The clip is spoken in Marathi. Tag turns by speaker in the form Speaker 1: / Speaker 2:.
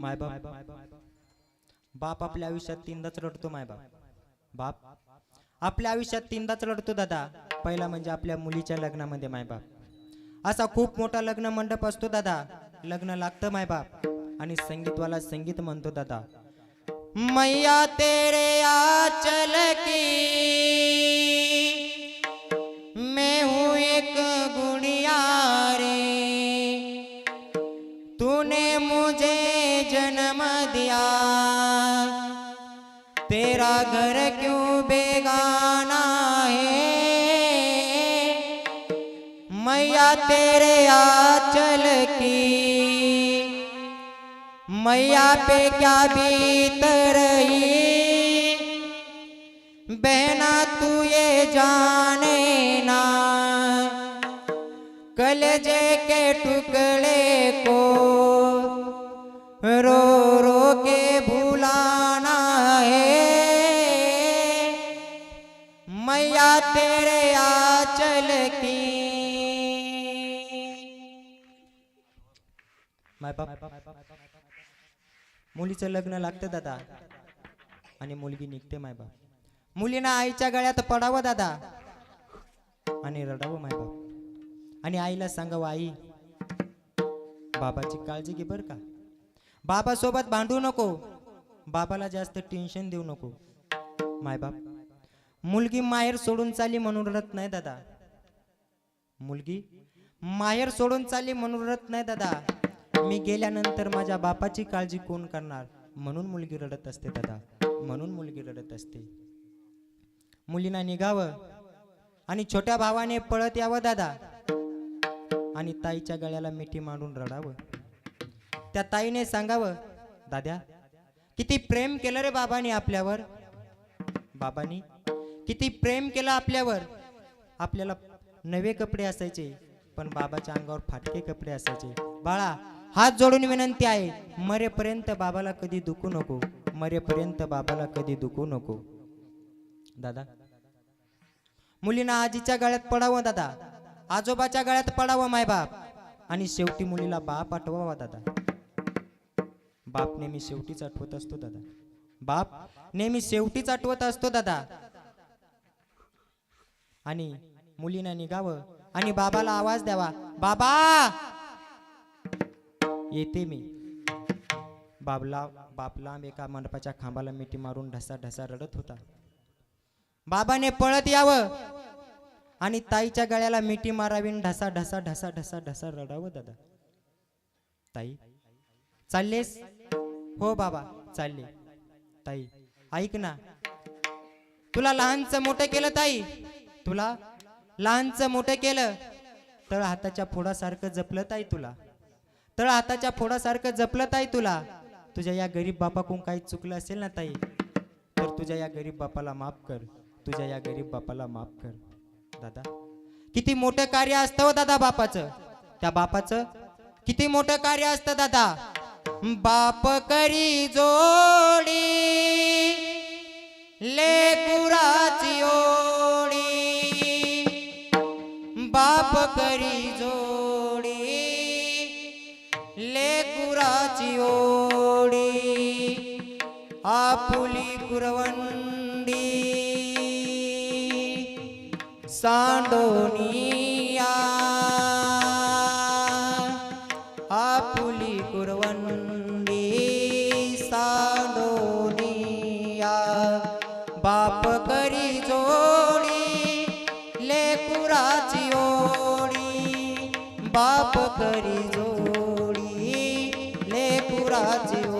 Speaker 1: मायबाप. बाप आपल्या आयुष्यात तीनदाच रडतो मायबाप. बाप. आपल्या आयुष्यात तीनदाच रडतो दादा. पहिला म्हणजे आपल्या मुलीच्या लग्नामध्ये मायबाप. असा खूप मोठा लग्न मंडप असतो दादा. लग्न लागतं मायबाप. आणि संगीतवाला संगीत म्हणतो दादा. मैया तेरे आचल की तेरा घर क्यों बेगाना है? मैया तेरे आंचल की, मैया पे क्या बीत रही? बहना तू ये जाने ना, कलजे के टुकड़े को रो रो मैया तेरे आचल की। माय बाप मुलीचं लग्न लागतं दादा. आणि मुलगी निघते माय बाप. मुलीनं आईच्या गळ्यात पडावं दादा. आणि रडावं माय बाप. आणि आईला सांगावं आई बाबाची काळजी घे बर का. बाबासोबत भांडू नको. बाबाला जास्त टेन्शन देऊ नको. मायबाप मुलगी माहेर सोडून चालली म्हणून रडत नाही दादा. मुलगी माहेर सोडून चालली म्हणून रडत नाही दादा. मी गेल्यानंतर माझ्या बापाची काळजी कोण करणार? म्हणून मुलगी रडत असते दादा. म्हणून मुलगी रडत असते. मुलींना निघावं आणि छोट्या भावाने पळत यावं दादा. आणि ताईच्या गळ्याला मिठी मांडून रडावं. त्या ताईने सांगावं दाद्या किती प्रेम केलं रे बाबांनी आपल्यावर. बाबांनी किती प्रेम केलं आपल्यावर. आपल्याला नवे कपडे असायचे पण बाबाच्या अंगावर फाटके कपडे असायचे. बाळा हात जोडून विनंती आहे मरेपर्यंत बाबाला कधी दुखू नको मरेपर्यंत बाबाला कधी दुखू नको. दादा. मुलींना आजीच्या गळ्यात पडावं दादा. आजोबाच्या गळ्यात पडावं मायबाप आणि शेवटी मुलीला बाप आठवावा दादा. बाप नेहमी शेवटीच आठवत असतो दादा. बाप नेहमी शेवटीच आठवत असतो दादा. आणि मुलीनं निघावं आणि बाबाला आवाज द्यावा. बाबा! येते मी. बाबला बापला एका मंडपाच्या खांबाला मिठी मारून ढसा ढसा रडत होता. बाबाने पळत यावं आणि ताईच्या गळ्याला मिठी मारावी ढसा ढसा ढसा ढसा ढसा रडावं दादा. ताई चाललेस? हो बाबा चालले. ताई ऐक ना. तुला लहानचं मोठं केलं ताई. तुला? लहानचं मोठं केलं. तळ हाताच्या फोडासारखं जपलं ताई तुला. तळ हाताच्या फोडासारखं जपलं ताई तुला. तुझ्या या गरीब बापाकडून काही चुकलं असेल ना ताई तर तुझ्या या गरीब बापाला माफ कर. तुझ्या या गरीब बापाला माफ कर. दादा किती मोठं कार्य असतं हो दादा बापाचं? त्या बापाचं? किती मोठं कार्य असतं दादा? बाप करी जोडी लेकुराची ओडी बाप करी जोडी लेकुराची ओडी आपुली कुरवंडी सांडोनिया आपुली कुरवंडी सांडोनिया बाप करी ओडी बाप करी जोडी लेकुराची